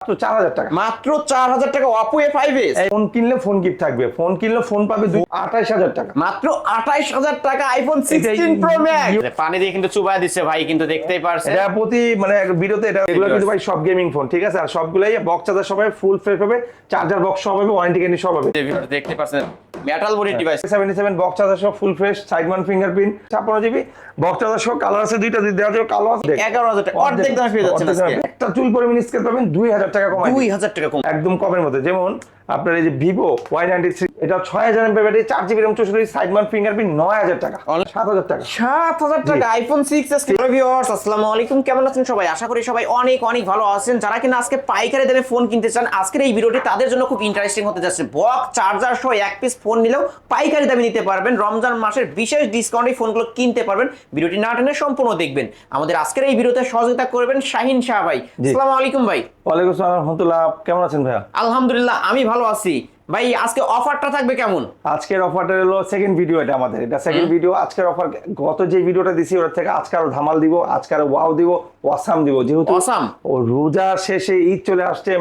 টাকা। মাত্র চার হাজার টাকা Oppo A five S phone কিনলে ফোন গিফট থাকবে। ফোন কিনলে ফোন পাবে আঠাইশ হাজার টাকা। মাত্র আঠাইশ হাজার টাকা আইফোন সিক্সটিন প্রো ম্যাক্স পানি দিয়ে কিন্তু চুবাই দিচ্ছে ভাই কিন্তু দেখতেই পারছেন। এটা প্রতি মানে ভিডিওতে এটা এগুলো কিন্তু ভাই সব গেমিং ফোন ঠিক আছে? আর সবগুলাই বক্স চার্জার সব হবে ফুল ফ্রেশ হবে চার্জার বক্স সব হবে ওয়ারেন্টি গ্যারান্টি সব হবে দেখতে পাচ্ছেন metal body device seventy seven box charger সব ফুল ফ্রেশ সাইড ফিঙ্গারপ্রিন্ট ছাপ্পান্ন জিবি বক্স চার্জার সব কালার আছে দুইটা দুই দেওয়া যাবে কালো আছে। দেখ। এগারো হাজার টাকা। অর্ধেক দামে পেয়ে যাচ্ছেন একটা চুল পরিমাণ স্কেল পাবেন দুই হাজার টাকা কমায় দুই হাজার টাকা কম একদম কমের মধ্যে। যেমন আপনার এই যে ভিভো ওয়াই নাইনটি থ্রি এটা ছয় হাজার এমপি ব্যাটারি চার জিবি র্যাম চৌষট্টি সাইড ওয়ান ফিঙ্গারপ্রিন্ট নয় হাজার টাকা সাত হাজার টাকা। সাত হাজার টাকা আইফোন সিক্স এস ভিউয়ার্স আসসালামু আলাইকুম কেমন আছেন সবাই? আশা করি সবাই অনেক অনেক ভালো আছেন। যারা কিনা আজকে পাইকারি দামে ফোন কিনতে চান আজকের এই ভিডিওটি তাদের জন্য খুব ইন্টারেস্টিং হতে যাচ্ছে। বক্স চার্জার সহ এক পিস ফোন নিলেও পাইকারি দামে নিতে পারবেন। রমজান মাসের বিশেষ ডিসকাউন্টে ফোনগুলো কিনতে পারবেন। ভিডিওটি না টেনে সম্পূর্ণ দেখবেন। আমাদের আজকের এই ভিডিওতে সহযোগিতা করবেন শাহিন শাহ ভাই। আসসালামু আলাইকুম ভাই। ওয়ালাইকুম আসসালাম রহমতুল্লাহ কেমন আছেন ভাইয়া? আলহামদুলিল্লাহ আমি ভালো আছি। ভাই আজকে অফারটা থাকবে কেমন? আজকের অফারটা হলো সেকেন্ড ভিডিও এটা আমাদের। এটা সেকেন্ড ভিডিও আজকের অফার গত যে ভিডিওটা দিছি ওটার থেকে আজকে আরও ধামাল দিব আজকে আরও ওয়াও দিব ওয়াসাম দিব। যেহেতু Awesome। ও রোজা শেষে ঈদ চলে আসছে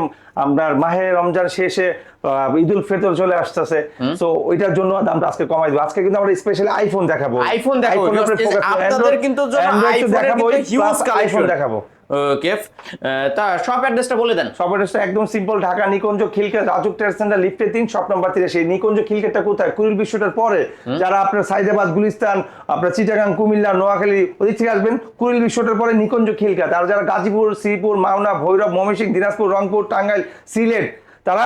আপনার মাহে রমজান শেষে ঈদুল ফিতর চলে আসতেছে। তো ওইটার জন্য দামটা আজকে কমাই দিব। আজকে কিন্তু আমরা স্পেশালি আইফোন দেখাবো। iPhone দেখাবো। আপনাদের কিন্তু iPhone দেখাবো। ওকে তা শপ অ্যাড্রেসটা বলে দেন। শপ অ্যাড্রেসটা একদম simple Dhaka Nikunja Khilkhet Rajuk trade centre লিফটে তিন শপ নাম্বার তিরাশি নিকুঞ্জ খিলকেটটা কোথায়? কুড়িল বিশ্বটার পরে যারা আপনার সাইদাবাদ গুলিস্তান আপনার চিটাগাং কুমিল্লা নোয়াখালী ওদিক থেকে আসবেন কুড়িল বিশ্বটার পরে নিকুঞ্জ খিলকাত আর যারা গাজীপুর শ্রীপুর মাওনা ভৈরব ময়মনসিংহ দিনাজপুর রংপুর টাঙ্গাইল সিলেট তারা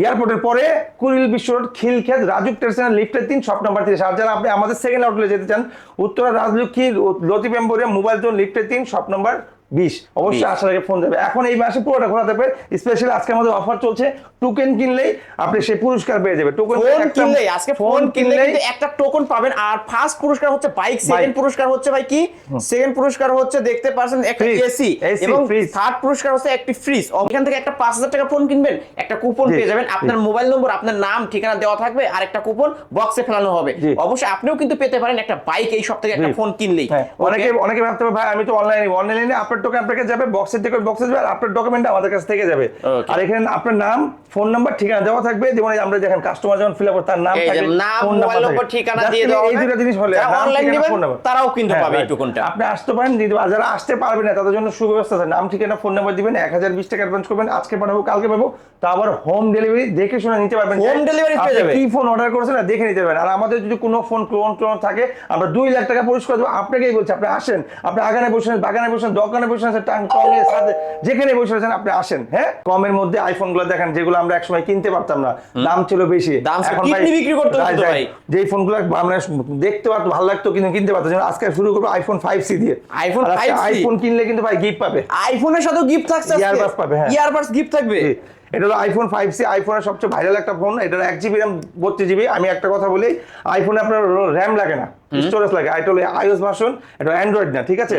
এয়ারপোর্টের পরে Kuril Bishwa road Khilkhet Rajuk trade centre লিফটের তিন শপ নাম্বার তিরিশ আর যারা আপনি আমাদের সেকেন্ড আউটলে যেতে চান উত্তরা রাজলক্ষ্মী লতিফ মোবাইল জোন লিফটের তিন শপ নাম্বার বিশ। অবশ্যই আসার আগে ফোন যাবে এখন এই মাসে পুরোটা ঘোরা থাকবে স্পেশালি আজকে আমাদের অফার চলছে। টোকেন কিনলেই আপনি সেই পুরস্কার পেয়ে যাবে টোকেন ফোন কিনলেই আজকে ফোন কিনলে কিন্তু একটা টোকন পাবেন। আর ফার্স্ট পুরস্কার হচ্ছে বাইক সেকেন্ড পুরস্কার হচ্ছে ভাই কি? সেকেন্ড পুরস্কার হচ্ছে দেখতে পাচ্ছেন একটা এসি এবং থার্ড পুরস্কার হচ্ছে একটি ফ্রিজ এখান থেকে একটা পাঁচ হাজার টাকা ফোন কিনবেন একটা কুপন পেয়ে যাবেন। আপনার মোবাইল নম্বর আপনার নাম ঠিকানা দেওয়া থাকবে আর একটা কুপন বক্সে ফেলানো হবে। অবশ্যই আপনিও কিন্তু পেতে পারেন একটা বাইক এই সব থেকে একটা ফোন কিনলেই। হ্যাঁ, অনেকে অনেকে ভাবতে পারে ভাই আমি তো অনলাইনে অনলাইনে আপনার টোকেন আপনাকে যাবে বক্সের বক্সে যাবে আর আপনার ডকুমেন্ট আমাদের কাছে থেকে যাবে আর এখানে আপনার নাম ফোন নাম্বার ঠিকানা দেওয়া থাকবে যেমন আমরা দেখেন কাস্টমার যখন ফিল আপ তার নাম থাকবে ফোন নাম্বার ঠিকানা দিয়ে দেওয়া এই দুটো জিনিস হলে ফোন নাম্বার। তারাও কিন্তু হ্যাঁ, পাবে এই. টোকনটা। আপনি আসতে পারেন। যারা আসতে পারবেন না তাদের জন্য সুব্যবস্থা আছে নাম ঠিকানা ফোন নাম্বার দিবেন এক হাজার বিশ টাকা অ্যাডভান্স করবেন আজকে পাঠাবো কালকে পাবো তা আবার হোম ডেলিভারি দেখে শুনে নিতে পারবেন Home delivery পেয়ে আপনি যাবে। কি ফোন অর্ডার করেছেন না দেখে নিতে পারবেন আর আমাদের যদি কোনো ফোন ক্লোন ক্লোন থাকে আমরা দুই লাখ টাকা পুরস্কার দেবো আপনাকেই বলছি আপনি আসেন আপনি আগানে বসেন বাগানে বসেন দোকানে টঙে সাথে যেখানে বসে আছেন আপনি আসেন হ্যাঁ? কমের মধ্যে আইফোনগুলো দেখেন যেগুলো আমরা একসময় কিনতে পারতাম না। দাম ছিল বেশি। দাম এখন বিক্রি করতে হতো Right, right. ভাই। যেই আমরা দেখতে পারতো ভালো লাগতো কিন্তু কিনতে পারতো। যেমন আজকে শুরু করব আইফোন ফাইভ সি দিয়ে। 5C আইফোন কিনলে কিন্তু ভাই গিফট পাবে। আইফোনের সাথেও গিফট থাকছে Earbuds পাবে, হ্যাঁ। ইয়ারবাডস গিফট থাকবে? এটা হলো আইফোন ফাইভ সি আইফোনের সবচেয়ে ভাইরাল একটা ফোন এটার এক জিবি র্যাম বত্রিশ জিবি আমি একটা কথা বলি আইফোনে আপনার র্যাম লাগে না। স্টোরেজ লাগে। এটা হলো আইওএস ভার্সন এটা অ্যান্ড্রয়েড না ঠিক আছে?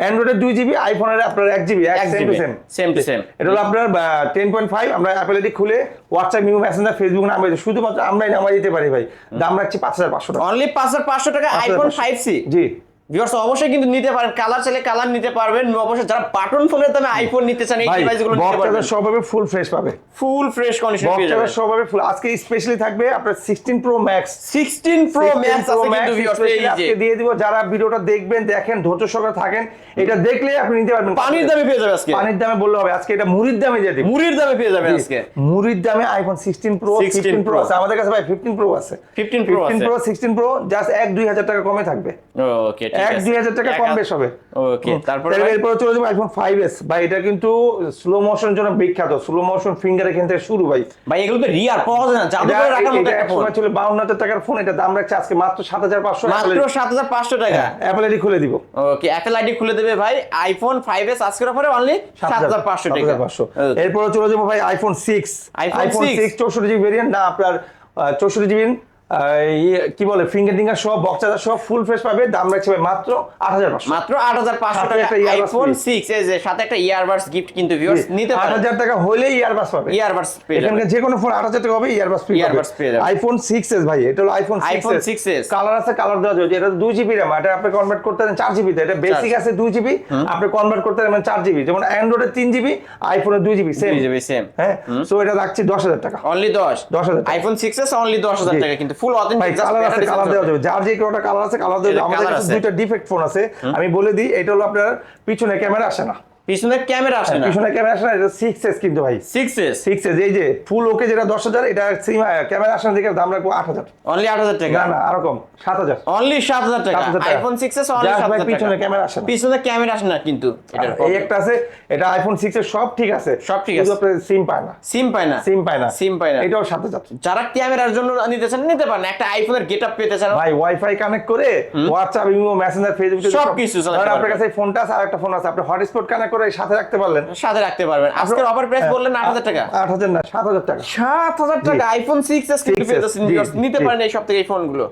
অ্যান্ড্রয়েডের দুই জিবি আইফোনের আপনার এক GB same to same same to same এটা হলো আপনার টেন পয়েন্ট ফাইভ আমরা অ্যাপেল এটি খুলে হোয়াটসঅ্যাপ নিউ মেসেঞ্জার ফেসবুক নাম শুধুমাত্র আমরাই নামাই দিতে পারি ভাই। দাম রাখছি পাঁচ হাজার পাঁচশো টাকা। অনলি পাঁচ হাজার পাঁচশো টাকা iPhone five C G. Viewers অবশ্যই কিন্তু নিতে পারেন। কালার চাইলে কালার নিতে পারবেন। অবশ্যই যারা বাটন ফোনের দামে আইফোন নিতে চান এই ডিভাইসগুলো নিতে পারবেন। বক্সটা সব ফুল ফ্রেশ পাবে। ফুল ফ্রেশ কন্ডিশন পেয়ে যাবেন। সব ফুল আজকে স্পেশালি থাকবে আপনার sixteen pro max 16 pro max আছে কিন্তু ভিউয়ার্স এই যে। আজকে দিয়ে দিব। যারা ভিডিওটা দেখবেন দেখেন ধৈর্য সহকারে থাকেন এটা দেখলে আপনি নিতে পারবেন। পানির দামে পেয়ে যাবে আজকে। পানির দামে বললে হবে আজকে এটা মুড়ির দামে দিয়ে দিব। মুড়ির দামে পেয়ে যাবেন আজকে। মুড়ির দামে আইফোন 16 প্রো 16 প্রো আছে। আমাদের কাছে ভাই 15 প্রো আছে। 15 Pro আছে। 15 প্রো 16 প্রো জাস্ট এক 2000 টাকা কমে থাকবে। ওকে এক আছে। 2000 টাকা কম বেশ হবে। ওকে তারপরে এরপরে চলে যাব আইফোন 5s ভাই এটা কিন্তু স্লো মোশন জন্য বিখ্যাত। স্লো মোশন ফিঙ্গার এখান থেকে শুরু ভাই। ভাই এগুলো তো রিয়ার পাওয়া যায় না জাদু করে রাখার মতো একটা ফোন সময় ছিল 52000 টাকার ফোন এটা দাম রাখছে আজকে মাত্র 7500 মাত্র 7500 টাকা। অ্যাপল আইডি খুলে দিব। ওকে অ্যাপল আইডি খুলে দেবে ভাই। আইফোন 5s আজকের অফারে অনলি 7500 টাকা। 7500 Okay. এরপরে চলে যাব ভাই iPhone 6 iPhone iPhone 6 6 64 GB variant না আপনার চৌষট্টি জিবি কি বলে ফিঙ্গার টিঙ্গার সহ সহ ফুল ফ্রেশ পাবে দাম রাখছে ভাই মাত্র আট হাজার পাঁচশো মাত্র আট হাজার পাঁচশো টাকা একটা আইফোন সিক্স এই যে সাথে একটা ইয়ারবাডস গিফট কিন্তু ভিউয়ার্স নিতে আট হাজার টাকা ইয়ারবাস পাবে। ইয়ারবাডস পেয়ে এখানকার যে কোনো ফোন আট হাজার টাকা হবে ফ্রি পেয়ে যাবেন। আইফোন সিক্স এস ভাই এটা হলো আইফোন iPhone 6s কালার আছে কালার দেওয়া যাবে এটা দুই জিবি র্যাম এটা আপনি কনভার্ট করতে পারেন চার জিবি এটা বেসিক আছে দুই জিবি আপনি কনভার্ট করতে পারেন চার জিবি যেমন অ্যান্ড্রয়েডের তিন জিবি আইফোনের দুই জিবি সেম জিবি সেম হ্যাঁ সো এটা রাখছি দশ হাজার টাকা। অনলি দশ। 10,000 টাকা। আইফোন সিক্স এস অনলি দশ হাজার টাকা কিন্তু ফুল অথেন্টিক কালার আছে কালার দেওয়া যাবে। যার যে কোনোটা কালার আছে কালার দেওয়া যাবে। আমাদের কাছে দুইটা ডিফেক্ট ফোন আছে। আমি বলে দিই এটা হলো আপনার পিছনে ক্যামেরা আসে না। পিছনে ক্যামেরা আসে না। পিছনে ক্যামেরা আসে না এটা সিক্স এস কিন্তু ভাই। সিক্স এস সিক্স এস এই যে ফুল ওকে যেটা দশ হাজার এটা ক্যামেরা আসে না দেখে দাম রাখব আট হাজার। অনলি আট হাজার টাকা? না না আরও কম সাত হাজার। অনলি সাত হাজার টাকা? 7,000 টাকা। IPhone six S only Just সাত ভাই হাজার পিছনে ক্যামেরা আসে না। পিছনে ক্যামেরা আসে না কিন্তু এই একটা আছে এটা আইফোন সিক্স এর সব ঠিক আছে। সব ঠিক আছে। আপনার সিম পায় না। সিম পায় না। সিম পায় না। সিম পায় না। এটাও সাথে যাচ্ছে যারা ক্যামেরার জন্য নিতে চান নিতে পারেন। একটা আইফোনের গেট আপ পেতে চান। ভাই ওয়াইফাই কানেক্ট করে হোয়াটসঅ্যাপ ইমো মেসেঞ্জার ফেসবুক সবকিছু চালাতে আপনার কাছে ফোনটা আছে আর একটা ফোন আছে। আপনি হটস্পট কানেক্ট করে সাথে রাখতে পারলেন? সাথে রাখতে পারবেন। আজকের অফার প্রাইস বললেন আট হাজার টাকা। আট হাজার না সাত হাজার টাকা। সাত হাজার টাকা। আইফোন সিক্স এস কিন্তু 6s পেয়ে। নিতে পারেন এই সব থেকে এই ফোনগুলো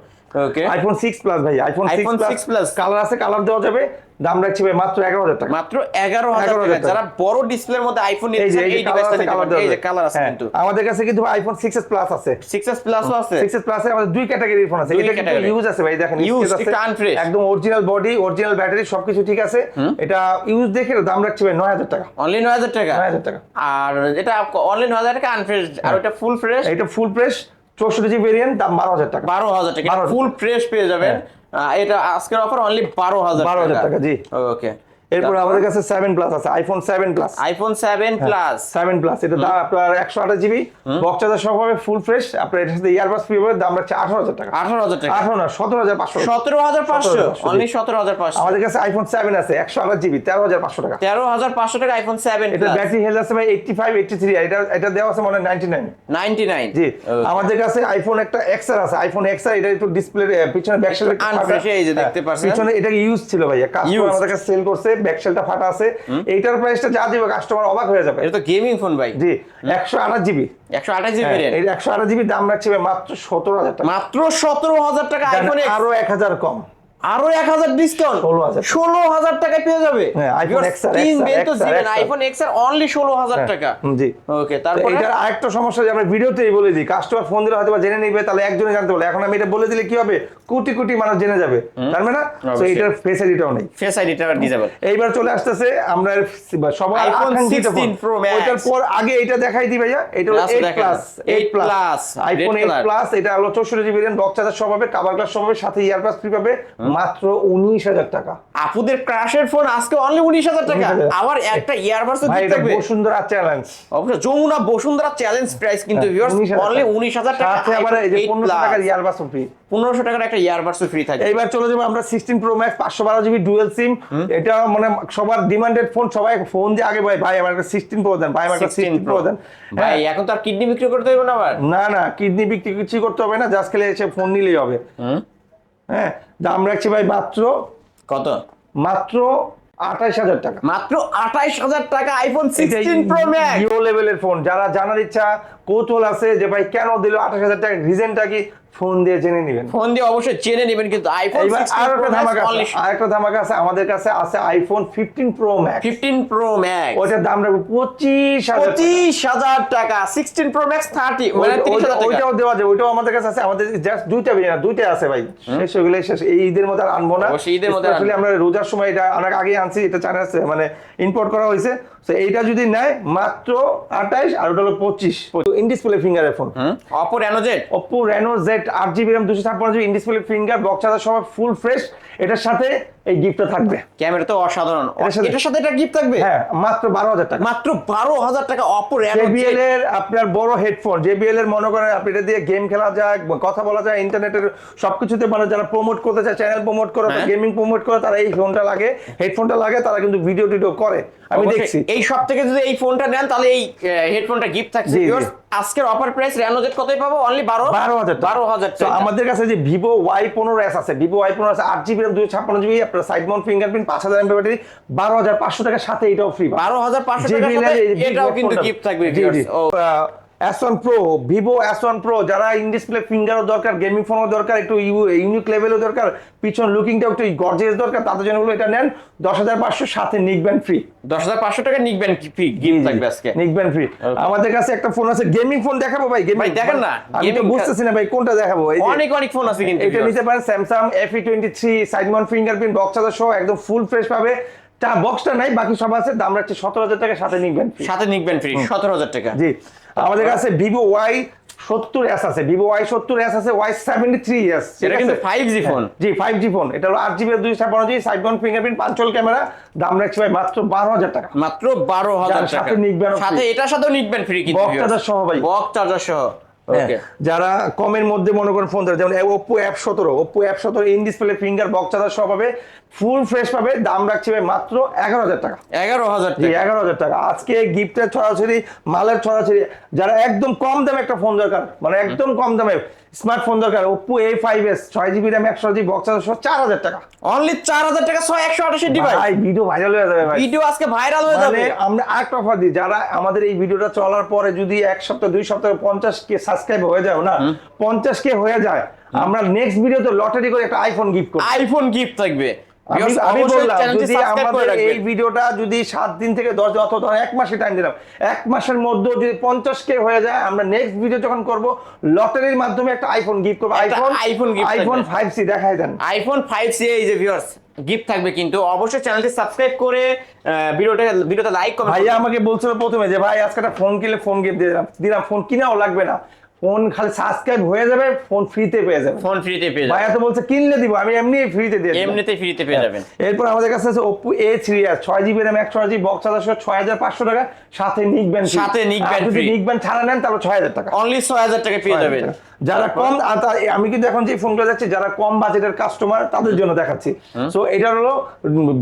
ওকে আইফোন সিক্স প্লাস ভাই আইফোন 6 প্লাস কালার আছে কালার দেওয়া যাবে দাম রাখছি ভাই মাত্র এগারো হাজার টাকা। মাত্র 11,000 টাকা। যারা বড় ডিসপ্লের মধ্যে আইফোন নিতে এই ডিভাইসটা নিতে কালার এই যে কালার আছে হ্যাঁ, কিন্তু। আমাদের কাছে কিন্তু আইফোন সিক্স এস প্লাস আছে। সিক্স এস প্লাসও আছে। সিক্স এস প্লাসে আমাদের দুই ক্যাটাগরির ফোন আছে। এটা কিন্তু ইউজ আছে ভাই দেখেন আছে, একটু unfresh। একদম অরিজিনাল বডি অরিজিনাল ব্যাটারি সবকিছু ঠিক আছে। এটা ইউজ দেখে দাম রাখছি ভাই নয় হাজার টাকা। অনলি নয় হাজার টাকা? নয় হাজার টাকা। আর এটা অনলি নয় হাজার টাকা আনফ্রেশ আর ওটা ফুল ফ্রেশ এটা ফুল ফ্রেশ চৌষট্টি জিবি ভেরিয়েন্ট দাম বারো হাজার টাকা। বারো হাজার টাকা। 12,000 ফুল ফ্রেশ পেয়ে যাবেন। হ্যাঁ। এটা আজকের অফার অনলি বারো হাজার 12,000 টাকা, জি। ওকে এরপর আমাদের কাছে সেভেন প্লাস আছে iPhone seven plus iPhone seven হ্যাঁ। প্লাস সেভেন প্লাস এটা দাম আপনার একশো আঠাশ জিবি বক্সাদার সব হবে ফুল ফ্রেশ আপনার এটার সাথে ইয়ারবাস ফ্রি হবে দাম রাখছে আঠারো হাজার টাকা। আঠারো হাজার টাকা। আঠারো না সতেরো হাজার পাঁচশো। সতেরো হাজার পাঁচশো 17,500 অনলি সতেরো হাজার পাঁচশো। আমাদের কাছে আইফোন সেভেন আছে একশো আঠাশ জিবি তেরো হাজার পাঁচশো টাকা। তেরো হাজার পাঁচশো টাকা আইফোন সেভেন এটা ব্যাটারি হেলথ আছে ভাই এইটটি ফাইভ এইটটি থ্রি এটা এটা দেওয়া আছে মানে হয় নাইনটি নাইন নাইনটি নাইন জি আমাদের কাছে আইফোন একটা এক্সআর আছে আইফোন এক্সআর এটা একটু ডিসপ্লে পিছনে ব্যাকশেল unfresh, এই যে দেখতে পাচ্ছেন। পিছনে এটা ইউজ ছিল ভাই কাস্টমার। আমাদের কাছে সেল করছে ব্যাকশেলটা ফাটা আছে। এইটার প্রাইসটা যা দিবে কাস্টমার অবাক হয়ে যাবে। এটা তো গেমিং ফোন ভাই। জি একশো আঠাশ জিবি। একশো আঠাশ জিবি এই একশো আঠাশ জিবি দাম রাখছে মাত্র সতেরো হাজার টাকা। মাত্র সতেরো হাজার টাকা আইফোনে আরও এক হাজার কম। আরও এক হাজার ডিসকাউন্ট 16,000 ষোলো হাজার টাকায় পেয়ে যাবে। হ্যাঁ, আইফোন এক্স আর অনলি ষোলো হাজার টাকা। জি। ওকে তারপরে এটার আরেকটা সমস্যা যে আমরা ভিডিওতেই বলে দিই কাস্টমার ফোন দিলে হয়তো জেনে নিবে তাহলে একজনে জানতে পারবে এখন আমি এটা বলে দিলে কি হবে? কোটি কোটি মানুষ জেনে যাবে। জানবে না তো। এটার ফেসিলিটিও নেই। ফেস আইডিটা ডিজেবল এইবার চলে আসতেছে আমরা সবার iPhone আকাঙ্ক্ষিত 16 ফোন। Pro Max। পর আগে এটা দেখাই দিই ভাইয়া। এটা হলো 8 প্লাস 8 8 প্লাস আইফোন 8 প্লাস এটা হলো 64 জিবি র্যাম বক্স চার্জার সব হবে কভার গ্লাস সব হবে সাথে ইয়ারবাস ফ্রি পাবে। মাত্র 19000 টাকা। আপুদের ক্রাশের ফোন আজকে অনলি উনিশ হাজার টাকা। আবার একটা ইয়ারবাডস ভাই থাকবে। বসুন্ধরা চ্যালেঞ্জ অবশ্যই যমুনা বসুন্ধরা চ্যালেঞ্জ প্রাইস কিন্তু ভিউয়ার্স 19,000 অনলি উনিশ হাজার টাকা আবার এই যে 1500 টাকার ইয়ারবাস ফ্রি পনেরোশো টাকার একটা ইয়ারবাডস ফ্রি থাকে। এইবার চলে যাব আমরা সিক্সটিন প্রো ম্যাক্স পাঁচশো বারো জিবি ডুয়েল সিম এটা মানে সবার ডিমান্ডেড ফোন সবাই ফোন দিয়ে আগে ভাই ভাই আমার একটা সিক্সটিন প্রো দেন ভাই আমার একটা সিক্সটিন প্রো দেন। ভাই হ্যাঁ। এখন তো আর কিডনি বিক্রি করতে হবে না আবার? না না কিডনি বিক্রি কিছু করতে হবে না জাস্ট খেলে এসে ফোন নিলেই হবে। হ্যাঁ দাম রাখছি ভাই মাত্র কত? মাত্র আঠাইশ হাজার টাকা। মাত্র আঠাইশ হাজার টাকা আইফোন সিক্সটিন প্রো ম্যাক্স লেভেলের ফোন যারা জানার ইচ্ছা কৌতূহল আছে যে ভাই কেন দিল? আঠাশ হাজার টাকা রিজনটা কি? ফোন দিয়ে জেনে নেবেন। ফোন দিয়ে অবশ্যই জেনে নেবেন কিন্তু আইফোন আর একটা ধামাকা আছে আর একটা ধামাকা আছে আমাদের কাছে আছে iPhone fifteen pro max fifteen pro max ওইটার দাম রাখব পঁচিশ হাজার টাকা। পঁচিশ হাজার টাকা সিক্সটিন প্রো ম্যাক্স থার্টি মানে ওই- তিরিশ ওই- হাজার টাকা। ওইটাও দেওয়া যায় ওইটাও আমাদের কাছে আছে আমাদের জাস্ট দুইটা ভেরিয়েন্ট দুইটা আছে ভাই। শেষ হয়ে গেলে শেষ এই ঈদের মধ্যে আর আনব না। ঈদের মধ্যে আনব। আমরা রোজার সময় এটা অনেক আগে আনছি এটা চায়না মানে ইম্পোর্ট করা হয়েছে। তো এইটা যদি নেয় মাত্র আঠাইশ আর ওটা হলো পঁচিশ। In display ফিঙ্গারের phone. Oppo Reno Z Oppo Reno Z আট জিবি র্যাম দুশো ছাপ্পান্ন GB in display finger box charger সব ফুল ফ্রেশ এটার সাথে এই গিফটটা থাকবে। ক্যামেরা তো অসাধারণ। এটার সাথে- এটা গিফট থাকবে? হ্যাঁ মাত্র বারো হাজার টাকা। মাত্র বারো হাজার টাকা অপো জেবিএল এর আপনার বড় হেডফোন জেবিএল এর মনে করেন আপনি এটা দিয়ে গেম খেলা যায় কথা বলা যায় ইন্টারনেটের সবকিছুতে মানে যারা প্রমোট করতে চায় চ্যানেল প্রমোট করে হ্যাঁ। গেমিং প্রমোট করে তারা এই ফোনটা লাগে। হেডফোনটা লাগে তারা কিন্তু ভিডিও টিডিও করে। আমি দেখছি। এই সব থেকে যদি এই ফোনটা নেন তাহলে এই হেডফোনটা গিফট থাকছে। আজকের অফার প্রাইস রেনোজেট কতই পাবো? অনলি বারো? বারো হাজার বারো হাজার আমাদের কাছে যে ভিভো ওয়াই পনেরো এস আছে ভিভো ওয়াই পনেরো আছে আট জিবি দুশো ছাপ্পান্ন জিবি আপনার সাইড মাউন্ট ফিঙ্গারপ্রিন্ট পাঁচ হাজার এমপি ব্যাটারি বারো হাজার পাঁচশো টাকার সাথে এটাও ফ্রি বারো হাজার পাঁচশো টাকার সাথে এটাও কিন্তু গিফট থাকবে one pro Vivo one pro যারা ইন ডিসপ্লে ফিঙ্গারও দরকার গেমিং ফোনও দরকার একটু ইউনিক লেভেলও দরকার পিছন লুকিংটাও একটু গর্জিয়াস দরকার তাদের জন্য এটা নেন দশ হাজার পাঁচশো সাথে নিকবেন ফ্রি দশ হাজার পাঁচশো টাকা নিকবেন ফ্রি গিফট থাকবে আজকে। নিকবেন ফ্রি আমাদের কাছে একটা ফোন আছে গেমিং ফোন দেখাবো ভাই গেমিং ভাই, দেখেন না, আমি তো বুঝতেছি না ভাই কোনটা দেখাবো? অনেক অনেক ফোন আছে কিন্তু এটা নিতে পারেন Samsung F E twenty three side mount fingerprint box charger সহ একদম ফুল ফ্রেশ পাবে। তা বক্সটা নাই বাকি সব আছে দাম রাখছে সতেরো হাজার টাকা সাথে নিকবেন সাথে নিকবেন ফ্রি সতেরো হাজার টাকা। জি। আমাদের কাছে ভিভো ওয়াই সত্তর এস আছে। ভিভো ওয়াই সত্তর এস আছে ওয়াই সেভেন্টি থ্রি এস এটা কিন্তু ফাইভ জি ফোন। জি ফাইভ জি ফোন এটা হলো আট জিবি দুই ছাপান্ন GB side mount fingerprint punch hole camera দাম রাখছে ভাই মাত্র বারো হাজার টাকা। মাত্র বারো হাজার সাথে টাকা। সাথে এটার সাথেও নিকবেন ফ্রি কিন্তু বক চার্জার সহ ভাই। বক্স চার্জার সহ। হ্যাঁ, যারা কমের মধ্যে মনে করেন ফোন ধরে যেমন ওপো অ্যাপ সতেরো ওপো অ্যাপ সতেরো in display finger box charger সব পাবে ফুল ফ্রেশ পাবে দাম রাখছে ভাই মাত্র এগারো হাজার টাকা। এগারো হাজার এগারো হাজার টাকা। আজকে গিফটের ছড়াছড়ি মালের ছড়াছড়ি যারা একদম কম দামে একটা ফোন দরকার মানে একদম কম দামে স্মার্টফোন দরকার। ওপো এ ফাইভ এস ছয় জিবি র্যাম একশো জিবি বক্স আছে চার হাজার টাকা। অনলি চার হাজার টাকা ছয় একশো আঠাশি ডিভাইস ভাই ভিডিও ভাইরাল হয়ে যাবে ভাই। ভিডিও আজকে ভাইরাল হয়ে যাবে। মানে আমরা আরেকটা অফার দিই যারা আমাদের এই ভিডিওটা চলার পরে যদি এক সপ্তাহ দুই সপ্তাহ পঞ্চাশ কে সাবস্ক্রাইব হয়ে যায় না পঞ্চাশ কে হয়ে যায় আমরা নেক্সট ভিডিওতে লটারি করে একটা আইফোন গিফট করব। আইফোন গিফট থাকবে। আমি বললাম যদি আমাদের এই ভিডিওটা যদি সাত দিন থেকে দশ দিন অথবা এক মাসে টাইম দিলাম এক মাসের মধ্যে যদি পঞ্চাশ কে হয়ে যায় আমরা নেক্সট ভিডিও যখন করব লটারির মাধ্যমে একটা আইফোন গিফট করব। IPhone iPhone iPhone five C দেখাই দেন। আইফোন ফাইভ সি এই যে ভিউয়ার্স গিফট থাকবে কিন্তু। অবশ্যই চ্যানেলটি সাবস্ক্রাইব করে ভিডিওটা ভিডিওটা লাইক কমেন্ট ভাইয়া আমাকে বলছিল প্রথমে যে ভাই আজকে একটা ফোন কিনলে ফোন গিফট দিয়ে দিলাম। দিলাম ফোন কিনাও লাগবে না। ফোন খালি সাবস্ক্রাইব হয়ে যাবে ফোন ফ্রিতে পেয়ে যাবে ফোন ফ্রিতে পেয়ে যাবেন। ভাইয়া তো বলছে কিনলে দিব আমি এমনি ফ্রিতে দিয়ে। এমনিতে ফ্রিতে পেয়ে যাবেন। এরপর আমাদের কাছে আছে Oppo এ থ্রি আর ছয় জিবি র্যাম একশো জিবি বক্স চার্জার ছয় হাজার পাঁচশো টাকা। সাথে নিক ব্যান্ড সাথে নিক ব্যান্ড যদি free। নিক ব্যান্ড ছাড়া নেন তাহলে ছয় হাজার টাকা। অনলি ছয় হাজার টাকা পেয়ে যাবেন। যারা কম আমি কিন্তু এখন যে ফোন ফোনগুলো যাচ্ছি যারা কম বাজেটের কাস্টমার তাদের জন্য দেখাচ্ছি। সো এটা হলো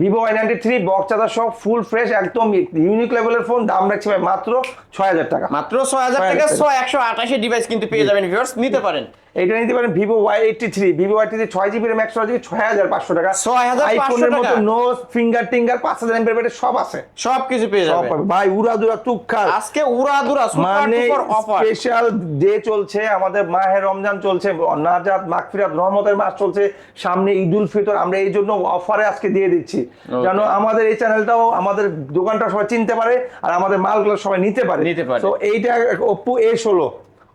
Vivo Y ninety three box charger সব ফুল ফ্রেশ একদম ইউনিক লেভেলের ফোন দাম রাখছি ভাই মাত্র ছয় হাজার টাকা। মাত্র ছয় হাজার টাকা টাকা। ছয় একশো আঠাশে ডিভাইস কিন্তু পেয়ে যাবেন ভিউয়ার্স নিতে পারেন। এটা নিতে পারেন Vivo Y eighty three Vivo Y three ছয় জিবি র্যাম একশো জিবি ছয় হাজার পাঁচশো টাকা। 6,500 আইফোনের মতো নো ফিঙ্গার টিঙ্গার পাঁচ হাজার এমপের ব্যাটারি সব আছে। সব কিছু পেয়ে পাবে। ভাই উড়া দুরা তুক্ষার আজকে উড়াদুরা মানে স্পেশাল ডে চলছে আমাদের মাহে রমজান চলছে নাজাত মাগফিরাত রহমতের মাস চলছে সামনে ঈদ উল ফিতর আমরা এই জন্য অফারে আজকে দিয়ে দিচ্ছি। যেন আমাদের এই চ্যানেলটাও আমাদের দোকানটা সবাই চিনতে পারে আর আমাদের মালগুলো সবাই নিতে পারে। নিতে পারে। তো এইটা ওপো এ ষোলো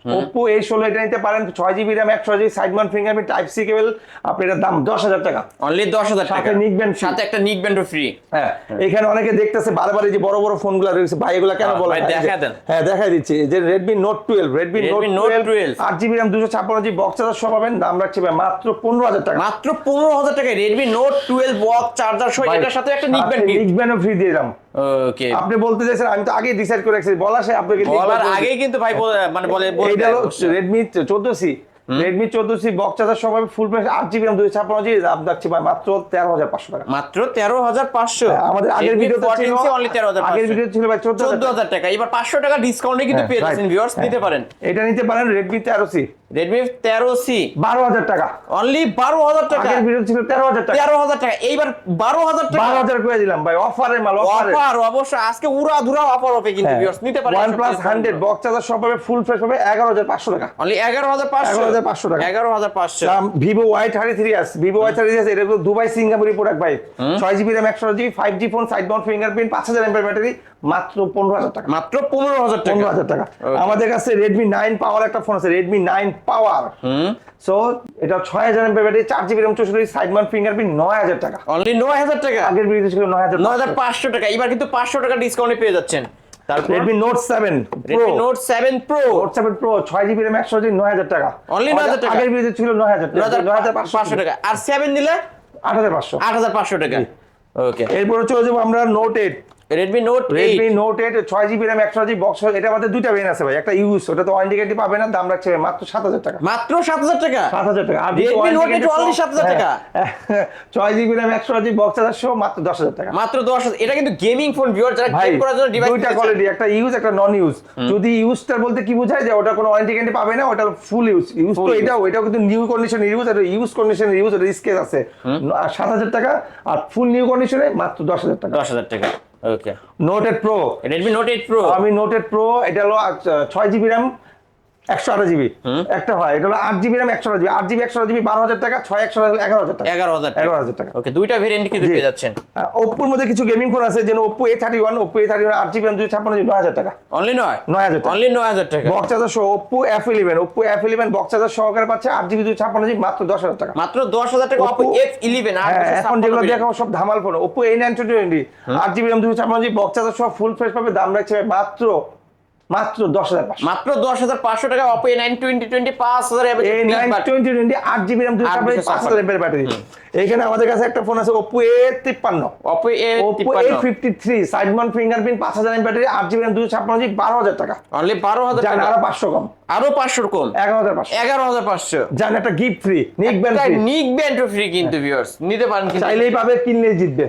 ওপো এ ষোলো এটা নিতে পারেন ছয় জিবি র্যাম একশো GB side mount fingerprint type C cable আপনি এটার দাম দশ হাজার টাকা। অনলি দশ হাজার টাকা। সাথে band সাথে একটা নিক ব্যান্ডও ফ্রি হ্যাঁ এখানে অনেকে দেখতেছে বারবার এই যে বড় বড় ফোনগুলো রয়েছে। ভাই এগুলো কেন হ্যাঁ, বলে ভাই, দেখা দেন। হ্যাঁ দেখাই দিচ্ছি। এই যে Redmi note twelve Redmi note twelve 12 আট জিবি র্যাম দুশো ছাপ্পান্ন জিবি বক্স চার্জার সব পাবেন। দাম রাখছি ভাই মাত্র পনেরো হাজার টাকা। মাত্র পনেরো হাজার টাকা Redmi note twelve box charger সহ এটার সাথে একটা নিক ব্যান্ড নিক ব্যান্ডও ফ্রি দিয়ে দিলাম। ওকে আপনি বলতে চাইছেন আমি তো আগেই ডিসাইড করে রাখছি। বলা সে আপনাকে বলার আগেই কিন্তু ভাই মানে বলে এইটা হলো রেডমি চোদ্দ সি রেডমি চোদ্দ সি বক্স চার্জার সব ফুল প্রাইস আট জিবি দুশো ছাপ্পান্ন জিবি দাম রাখছি ভাই মাত্র তেরো হাজার পাঁচশো টাকা। মাত্র তেরো হাজার পাঁচশো? হ্যাঁ, আমাদের আগের ভিডিওতে ছিল অনলি তেরো হাজার আগের ভিডিও ছিল ভাই চোদ্দ হাজার টাকা। এবার পাঁচশো টাকা ডিসকাউন্টে কিন্তু হ্যাঁ, পেয়ে যাচ্ছেন ভিউয়ার্স হ্যাঁ। নিতে পারেন। এটা নিতে পারেন রেডমি তেরো সি রেডমি তেরো সি বারো হাজার টাকা। অনলি বারো হাজার টাকা। আগের ভিডিও ছিল তেরো হাজার টাকা। তেরো হাজার টাকা। এইবার বারো হাজার টাকা। বারো হাজার করে দিলাম ভাই। অফারে মাল অফার অবশ্যই আজকে উড়া ধুরা অফার হবে কিন্তু ভিউয়ার্স নিতে পারেন OnePlus hundred box charger সব ফুল ফ্রেশ হবে এগারো হাজার পাঁচশো টাকা। অনলি এগারো হাজার পাঁচশো। 11,500 টাকা। এগারো হাজার পাঁচশো। Vivo Y thirty three S Vivo Y thirty three এটা তো দুবাই সিঙ্গাপুরি প্রোডাক্ট ভাই। Phone side mount fingerprint battery মাত্র পনেরো হাজার টাকা। মাত্র টাকা। আমাদের কাছে রেডমি নাইন পাওয়ার একটা ফোন আছে রেডমি নাইন পাওয়ার সো এটা ছয় হাজার এমপের ব্যাটারি চার জিবি র্যাম চৌষট্টি সাইড মাউন্ট ফিঙ্গারপ্রিন্ট নয় হাজার টাকা। অনলি নয় হাজার টাকা? আগের ভিডিও ছিল নয় হাজার নয় হাজার পাঁচশো টাকা। এবার কিন্তু পাঁচশো টাকা ডিসকাউন্টে পেয়ে যাচ্ছেন। তারপর? Redmi Note 7 Pro Redmi Note 7 Pro Note 7 Pro 6GB RAM 128 9000 টাকা। অনলি 9000 টাকা। আগের ভিডিওতে ছিল 9000 টাকা। 9500 টাকা। আর 7 নিলে 8500 8500 টাকা। ওকে এরপরে চলে যাব আমরা Note 8 Redmi Note 8 Redmi Note 8 6GB RAM 128GB box এটা আমাদের দুইটা ভেন আছে ভাই। একটা ইউজ ওটা তো ওয়ারেন্টি পাবে না দাম রাখছে মাত্র 7000 টাকা। মাত্র 7000 টাকা? 7000 টাকা। আর Redmi Note 8 অলরেডি 7000 টাকা? 6GB RAM 128GB বক্স আছে সব মাত্র 10000 টাকা। মাত্র 10000 এটা কিন্তু গেমিং ফোন ভিউয়ার যারা গেম করার জন্য ডিভাইস দুইটা কোয়ালিটি একটা ইউজ একটা নন ইউজ যদি ইউজটার বলতে কি বোঝায় যে ওটা কোনো ওয়ারেন্টি গ্যারান্টি পাবে না ওটা ফুল ইউজ ইউজ তো এটা ওইটাও কিন্তু নিউ কন্ডিশন ইউজ আর ইউজ কন্ডিশন ইউজ ওটা স্কেচ আছে। 7000 টাকা আর ফুল নিউ কন্ডিশনে মাত্র 10000 টাকা। 10000 টাকা। Okay noted pro Redmi Note eight Pro আমি নোটেড প্রো এটা হলো আচ্ছা, ছয় জিবি র্যাম একশো আঠাশ জিবি। একটা হয় এটা হলো আট জিবি র্যাম একশো জিবি। আট জিবি একশো জিবি বারো হাজার টাকা ছয় একশো এগারো হাজার টাকা। এগারো হাজার এগারো হাজার টাকা। ওকে দুইটা ভেরিয়েন্ট কিন্তু। পেয়ে যাচ্ছেন। ওপ্পোর মধ্যে কিছু গেমিং ফোন আছে যেন Oppo A thirty one Oppo A thirty one আট জিবি র্যাম দুই ছাপ্পান্ন জিবি নয় হাজার টাকা। অনলি নয়? নয় হাজার অনলি নয় হাজার টাকা। বক্স চার্জার সহ Oppo F eleven Oppo F eleven box charger সহকারে পাচ্ছে আট জিবি দুই ছাপ্পান্ন জিবি মাত্র দশ হাজার টাকা। মাত্র দশ হাজার টাকা Oppo- এফ ইলেভেন হ্যাঁ এখন যেগুলো দেখাবো সব Dhamaal phone Oppo A nine twenty আট জিবি র্যাম দুই ছাপ্পান্ন জিবি বক্স চার্জার সহ ফুল ফ্রেশ পাবে দাম রাখছে মাত্র মাত্র দশ হাজার পাঁচশো। মাত্র দশ হাজার পাঁচশো টাকা Oppo A nine twenty twenty পাঁচ হাজার টোয়েন্টি টোয়েন্টি আট জিবি র্যাম দুশো পাঁচ। হাজার ব্যাটারি এখানে আমাদের কাছে একটা ফোন আছে ওপ্পো এ তিপ্পান্ন। Oppo A Oppo A fifty three side mount fingerprint পাঁচ হাজার ব্যাটারি আট জিবি র্যাম দুই ছাপ্পান্ন জিবি বারো হাজার টাকা। অনলি বারো হাজার টাকা। আরও পাঁচশো কম। আরও কম? এগারো হাজার পাঁচশো। এগারো হাজার পাঁচশো। জান একটা gift free neckband neckband free কিন্তু ভিউয়ার্স নিতে পারেন চাইলেই পাবে কিনলেই জিতবে।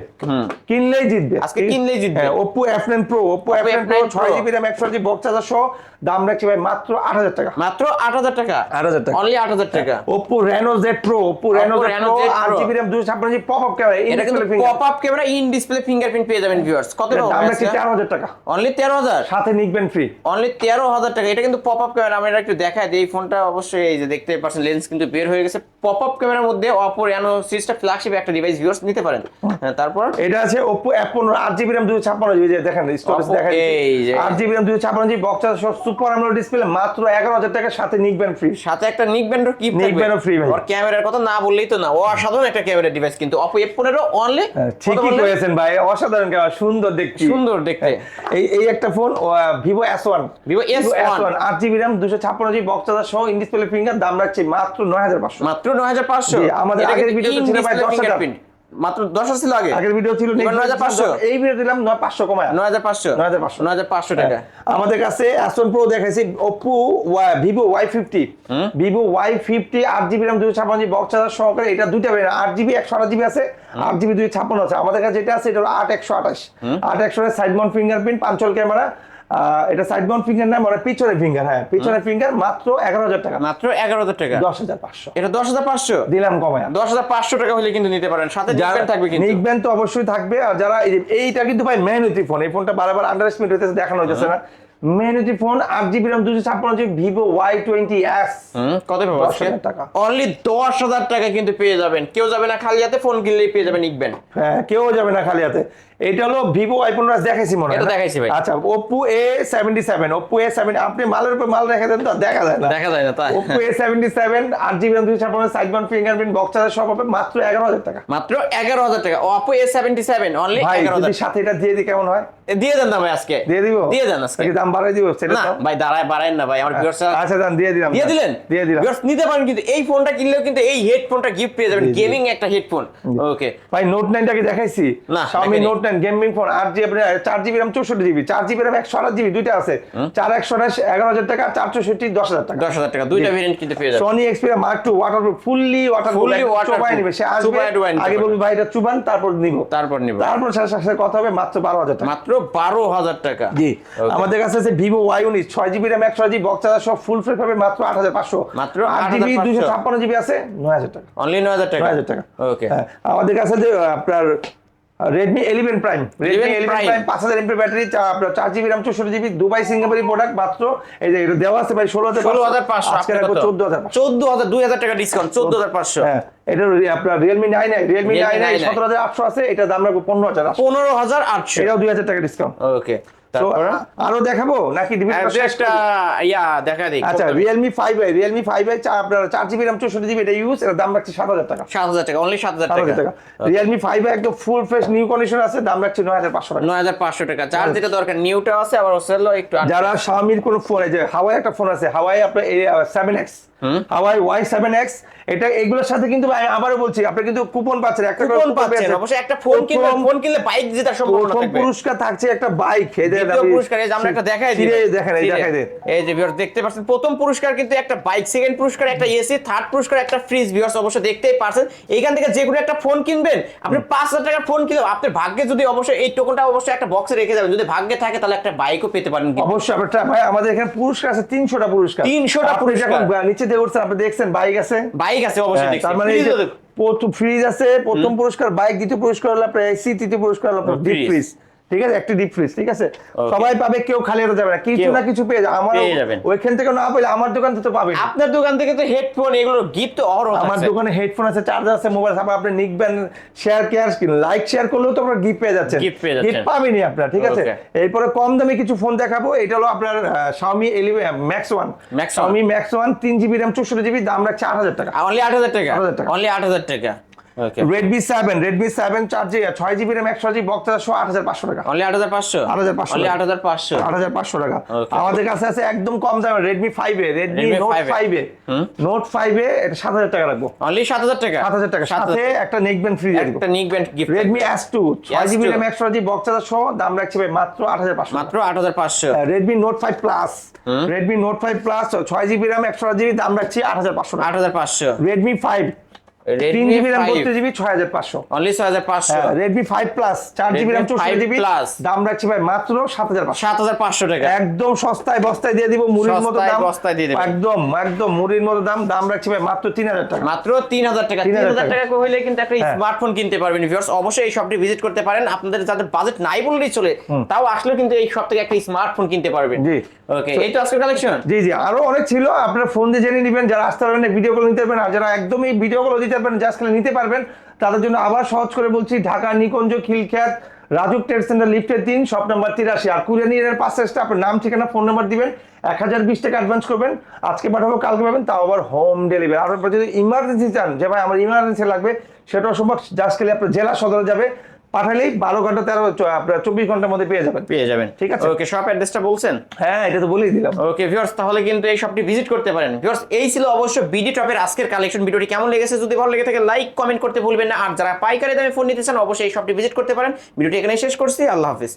কিনলেই জিতবে। আজকে কিনলেই জিতবে। হ্যাঁ Oppo F nine pro Oppo F nine pro ছয় জিবি র্যাম একশো জিবি বক্স চার্জার সহ দাম রাখছি ভাই মাত্র আট হাজার টাকা। মাত্র আট হাজার টাকা? 8,000 টাকা। অনলি আট হাজার টাকা? Oppo Reno Z pro Oppo Reno Z pro Z আট জিবি র্যাম দুশো ছাপ্পান্ন জিবি পপ আপ ক্যামেরা এটা কিন্তু pop up camera in display fingerprint পেয়ে যাবেন ভিউয়ার্স কত দাম রাখছি তেরো হাজার টাকা। অনলি তেরো হাজার? সাথে নিক ব্যান্ড ফ্রি অনলি তেরো হাজার টাকা। এটা কিন্তু পপ আপ ক্যামেরা আমরা একটু দেখাই দিই। এই ফোনটা অবশ্যই এই যে দেখতে পাচ্ছেন লেন্স কিন্তু বের হয়ে গেছে। পপ আপ ক্যামেরার মধ্যে অপো রেনো সিরিজটা ফ্ল্যাগশিপ একটা ডিভাইস ভিউয়ার্স নিতে পারেন। হ্যাঁ, তারপর? এটা আছে ওপ্পো এফ পনেরো আট জিবি র্যাম দুশো ছাপ্পান্ন জিবি দেখেন স্টোরেজ দেখা এই যে। আট জিবি র্যাম দুশো ছাপ্পান্ন জিবি বক্স সহ সুপার আমোলেড ডিসপ্লে মাত্র এগারো হাজার টাকা সাথে নিক ব্যান্ড ফ্রি সাথে একটা নিক ব্যান্ডের কি Band ও ভাই। ওর ক্যামেরার কথা না বললেই তো না। ও অসাধারণ একটা ক্যামেরা ডিভাইস কিন্তু অপো এফ পনেরো অনলি হ্যাঁ, ঠিকই করেছেন ভাই। অসাধারণ ক্যামেরা সুন্দর দেখছি সুন্দর দেখতে। এই এই একটা phone Vivo S one Vivo S1 আট জিবি র্যাম দুশো ছাপ্পান্ন জিবি বক্স চার্জার সহ ইন ডিসপ্লে ফিঙ্গার দাম রাখছি মাত্র নয় হাজার পাঁচশো। মাত্র নয় হাজার পাঁচশো। আমাদের আগের ভিডিওতে ছিল ভাই 10,000 মাত্র দশ হাজার ছিল আগে। আগের ভিডিও ছিল 9,500 এই ভিডিও দিলাম নয় পাঁচশো কমায়। নয় হাজার পাঁচশো। 9,500 নয় হাজার পাঁচশো টাকা। আমাদের কাছে অ্যাসন প্রো দেখাইছি Oppo Vivo Y fifty Vivo Y fifty আট জিবি র্যাম দুই ছাপ্পান্ন জিবি বক্স চার্জার সহকারে এটা দুইটা বেরিয়ে আট জিবি একশো আট জিবি আছে আট জিবি দুই ছাপ্পান্ন আছে। আমাদের কাছে যেটা আছে এটা হলো আট একশো আঠাশ। আট একশো side mount fingerprint punch hole camera এটা সাইড মাউন্ট ফিঙ্গার না মানে পিছনে ফিঙ্গার হ্যাঁ পিছনে ফিঙ্গার মাত্র এগারো হাজার টাকা। মাত্র এগারো হাজার টাকা। দশ হাজার পাঁচশো। এটা দশ হাজার পাঁচশো? দিলাম কমায়। দশ হাজার পাঁচশো টাকা হলে কিন্তু নিতে পারেন। সাথে ডিসকাউন্ট থাকবে কিন্তু। তো অবশ্যই থাকবে আর যারা এইটা কিন্তু ভাই মেহনতি ফোন এই ফোনটা বারবার আন্ডার এস্টিমেট হইতেছে দেখানো হইতেছে না। মেহনতি ফোন আট জিবি র্যাম দুশো ছাপ্পান্ন GB Vivo Y twenty S কত হাজার টাকা। অনলি দশ হাজার টাকা কিন্তু পেয়ে যাবেন। কেউ যাবে না খালি হাতে ফোন কিনলেই পেয়ে যাবেন নিকবেন হ্যাঁ কেউ যাবে না খালি হাতে। এটা হলো ভিভো আই পনেরো দেখাইছি মনে হয় দেখাইছি ভাই। আচ্ছা Oppo A seventy seven Oppo A seven আপনি মালের উপর মাল রেখে দেন তো দেখা যায় না। দেখা যায় না ওপো এ সেভেন্টি সেভেন আট জিবি দুই ছাপ্পান্ন সাইড বান ফিঙ্গারপ্রিন্ট বক্স চার্জার সব হবে মাত্র এগারো হাজার টাকা। মাত্র এগারো হাজার টাকা। Oppo A seventy seven only এগারো হাজার। সাথে এটা দিয়ে দিই কেমন হয়? দিয়ে দেন না ভাই আজকে। দিয়ে দিব? দিয়ে দেন আজকে। দাম বাড়াই দিব সেটা না ভাই দাঁড়ায় বাড়ায় না ভাই আমার ভিউয়ার্স আচ্ছা, আচ্ছা দাম দিয়ে দিলাম দিয়ে দিলেন? দিয়ে দিলাম। ভিউয়ার্স নিতে পারেন কিন্তু এই ফোনটা কিনলেও কিন্তু এই হেডফোনটা গিফট পেয়ে যাবেন গেমিং একটা হেডফোন ওকে ভাই নোট 9টা দেখাইছি। না Xiaomi নোট 9 নেন গেমিং ফোন আট জিবি চার জিবি র্যাম চৌষট্টি জিবি চার জিবি র্যাম একশো আঠাশ জিবি দুইটা আছে। চার একশো আঠাশ এগারো হাজার টাকা চার চৌষট্টি দশ হাজার টাকা। দশ হাজার টাকা দুইটা ভেরিয়েন্ট কিন্তু পেয়ে যাবে Sony Xperia mark two waterproof fully waterproof fully waterproof নিবে সে আসবে আগে বলবি ভাই এটা চুবান তারপর নিব। তারপর নিব। তারপর সাথে কথা হবে মাত্র বারো হাজার টাকা। মাত্র বারো হাজার টাকা। জি। আমাদের কাছে আছে ভিভো ওয়াই উনিশ ছয় জিবি র্যাম একশো জিবি বক্স চার্জার সব ফুল ফ্রেশ পাবে মাত্র আট হাজার পাঁচশো। মাত্র আট জিবি দুশো ছাপ্পান্ন জিবি আছে নয় হাজার টাকা। অনলি নয় হাজার টাকা। নয় হাজার টাকা। ওকে হ্যাঁ। আমাদের কাছে যে আপনার Redmi eleven prime Redmi 11 eleven Prime। Prime পাঁচ হাজার এমপি ব্যাটারি আপনার চার জিবি র্যাম চৌষট্টি জিবি দুবাই সিঙ্গাপুরি প্রোডাক্ট মাত্র এই যে এটা দেওয়া আছে ভাই ষোলো হাজার ষোলো হাজার পাঁচশো চোদ্দ হাজার চোদ্দ হাজার দুই হাজার টাকা ডিসকাউন্ট চোদ্দ হাজার পাঁচশো। হ্যাঁ এটা আপনার Realme nine Realme nine 9i সতেরো হাজার আটশো আছে এটা দাম রাখব পনেরো হাজার পনেরো হাজার আটশো। এটাও দুই হাজার টাকা ডিসকাউন্ট ওকে আরও দেখাবো? নাকি একটা ইয়া দেখা দিই আচ্ছা Realme five I Realme five I আপনার চার জিবি র্যাম চৌষট্টি জিবি এটা ইউজ দাম রাখছি সাত হাজার টাকা। সাত হাজার টাকা অনলি সাত হাজার টাকা। রিয়েলমি ফাইভ একদম ফুল ফ্রেশ নিউ কন্ডিশন আছে দাম রাখছি নয় হাজার পাঁচশো টাকা। নয় হাজার পাঁচশো টাকা। চার যেটা দরকার নিউটা আছে আবার ওসেলো একটু যারা স্বামীর কোন ফোন যে হাওয়াই একটা ফোন আছে হাওয়াই আপনার seven X Huawei Y seven X এটা এগুলোর সাথে কিন্তু আবারও বলছি আপনি কিন্তু কুপন পাচ্ছেন একটা কুপন পাচ্ছেন অবশ্যই একটা ফোন কিনলে ফোন কিনলে বাইক জেতার সম্ভাবনা থাকবে। পুরস্কার থাকছে একটা বাইক দ্বিতীয় পুরস্কার এই যে আমরা একটা দেখাই দিই। এই দেখাই দেন এই যে ভিউয়ার্স দেখতে পাচ্ছেন প্রথম পুরস্কার কিন্তু একটা বাইক সেকেন্ড পুরস্কার একটা এসি থার্ড পুরস্কার একটা ফ্রিজ ভিউয়ার্স অবশ্যই দেখতেই পারছেন। এইখান থেকে যে কোনো একটা ফোন কিনবেন আপনি পাঁচ হাজার টাকার ফোন কিনলেও আপনার ভাগ্যে যদি অবশ্যই এই টোকনটা অবশ্যই একটা বক্সে রেখে যাবেন। যদি ভাগ্যে থাকে তাহলে একটা বাইকও পেতে পারেন অবশ্যই আপনার ভাই আমাদের এখানে পুরস্কার আছে তিনশোটা পুরস্কার। 300টা পুরস্কার। নিচে দিয়ে আপনি দেখছেন বাইক আছে। বাইক আছে অবশ্যই হ্যাঁ, তার মানে ফ্রিজ আছে প্রথম পুরস্কার বাইক দ্বিতীয় পুরস্কার হলো আপনার এসি তৃতীয় পুরস্কার হলো আপনার ফ্রিজ। ঠিক আছে? একটি ডিপ ফ্রিজ ঠিক আছে? সবাই পাবে কেউ খালি হতে যাবে না। কিছু না কিছু পেয়ে যাবে। আমার ওইখান থেকে না পেলে আমার দোকান থেকে তো পাবেন আপনার দোকান থেকে তো হেডফোন এগুলো গিফট অহরহ আমার দোকানে হেডফোন আছে চার্জার আছে মোবাইল আছে। আপনি নিকবেন শেয়ার কেয়ার লাইক শেয়ার করলেও তো আপনার গিফট পেয়ে যাচ্ছেন। গিফট। Gift পাবেনই আপনার ঠিক আছে. এরপরে কম দামে কিছু ফোন দেখাবো। এটা হলো আপনার Xiaomi 11 Max 1 Max one। Xiaomi Max 1 3 GB RAM 64 GB দাম রাখছে 8000 টাকা। অনলি আট হাজার টাকা? 8,000 টাকা। অনলি আট হাজার টাকা। Redmi 7 Redmi 7 চার জিবি 6 জিবি RAM 100 জিবি বক্স 8500 টাকা। অনলি আট হাজার পাঁচশো? 8,500 অনলি আট হাজার পাঁচশো? 8500 টাকা। আমাদের কাছে আছে একদম কম দামে Redmi 5 এ Note 5 5 এ। Note 5 এ এটা 7000 টাকা রাখব অনলি সাত হাজার টাকা? 7000 টাকা। সাথে একটা নেকবেন ফ্রি দিয়ে একটা neck band gift Redmi S two ছয় জিবি S2 র্যাম একশো জিবি বক্স সহ দাম রাখছি ভাই মাত্র আট হাজার পাঁচশো মাত্র আট হাজার পাঁচশো। Redmi note five plus Redmi note five plus ছয় জিবি র্যাম একশো জিবি দাম রাখছি আট হাজার পাঁচশো আট হাজার পাঁচশো। রেডমি ফাইভ তিন জিবি র্যাম বত্রিশ জিবি ছয় হাজার পাঁচশো। অনলি ছয় হাজার পাঁচশো। রেডমি ফাইভ প্লাস চার জিবি র্যাম চৌষট্টি জিবি Plus। দাম রাখছি ভাই মাত্র সাত হাজার সাত হাজার পাঁচশো টাকা। একদম সস্তায় বস্তায় দিয়ে দিব মুড়ির মতো দাম। বস্তায় দিয়ে দিবেন। একদম একদম মুড়ির মতো দাম দাম রাখছি ভাই মাত্র তিন হাজার টাকা। মাত্র তিন হাজার টাকা। তিন হাজার টাকা। হইলে কিন্তু একটা হ্যাঁ। স্মার্টফোন কিনতে পারবেন ভিউয়ার্স অবশ্যই এই শপটি ভিজিট করতে পারেন। আপনাদের যাদের বাজেট নাই বললেই চলে তাও আসলেও কিন্তু এই শপ থেকে একটা স্মার্টফোন কিনতে পারবেন। ওকে এই তো কালেকশন জি জি আরও অনেক ছিল। আপনার ফোন দিয়ে জেনে নেবেন যারা আসতে পারবেন ভিডিও কল নিতে পারবেন আর যারা একদমই ভিডিও কল দিতে পারবেন জাস্ট খালি নিতে পারবেন তাদের জন্য আবার সহজ করে বলছি ঢাকা নিকুঞ্জ খিলখ্যাত রাজুক ট্রেড সেন্টার লিফটের তিন শপ নাম্বার তিরাশি। আর কুরিয়ানিয়ার পাশে এসে আপনার নাম ঠিকানা ফোন নাম্বার দিবেন এক হাজার বিশ টাকা অ্যাডভান্স করবেন আজকে পাঠাবো কালকে পাবেন তাও আবার হোম ডেলিভারি আর যদি ইমার্জেন্সি চান যে ভাই আমার ইমার্জেন্সি লাগবে সেটাও সম্ভব জাস্ট খালি আপনার জেলা সদরে যাবে পাঠালেই বারো ঘণ্টা তেরো আপনার চব্বিশ ঘণ্টার মধ্যে পেয়ে যাবেন। পেয়ে যাবেন। ঠিক আছে। ওকে শপ অ্যাড্রেসটা বলছেন? হ্যাঁ এটা তো বলেই দিলাম। ওকে ভিউয়ার্স তাহলে কিন্তু এই শপটি ভিজিট করতে পারেন। ভিউয়ার্স এই ছিল অবশ্য বিডি টপের আজকের কালেকশন ভিডিওটি কেমন লেগেছে যদি ভালো লেগে থাকে লাইক কমেন্ট করতে ভুলবেন না। আর যারা পাইকারি দামে ফোন নিতে চান অবশ্যই এই শপটি ভিজিট করতে পারেন। ভিডিওটি এখানে শেষ করছি। আল্লাহ হাফিজ।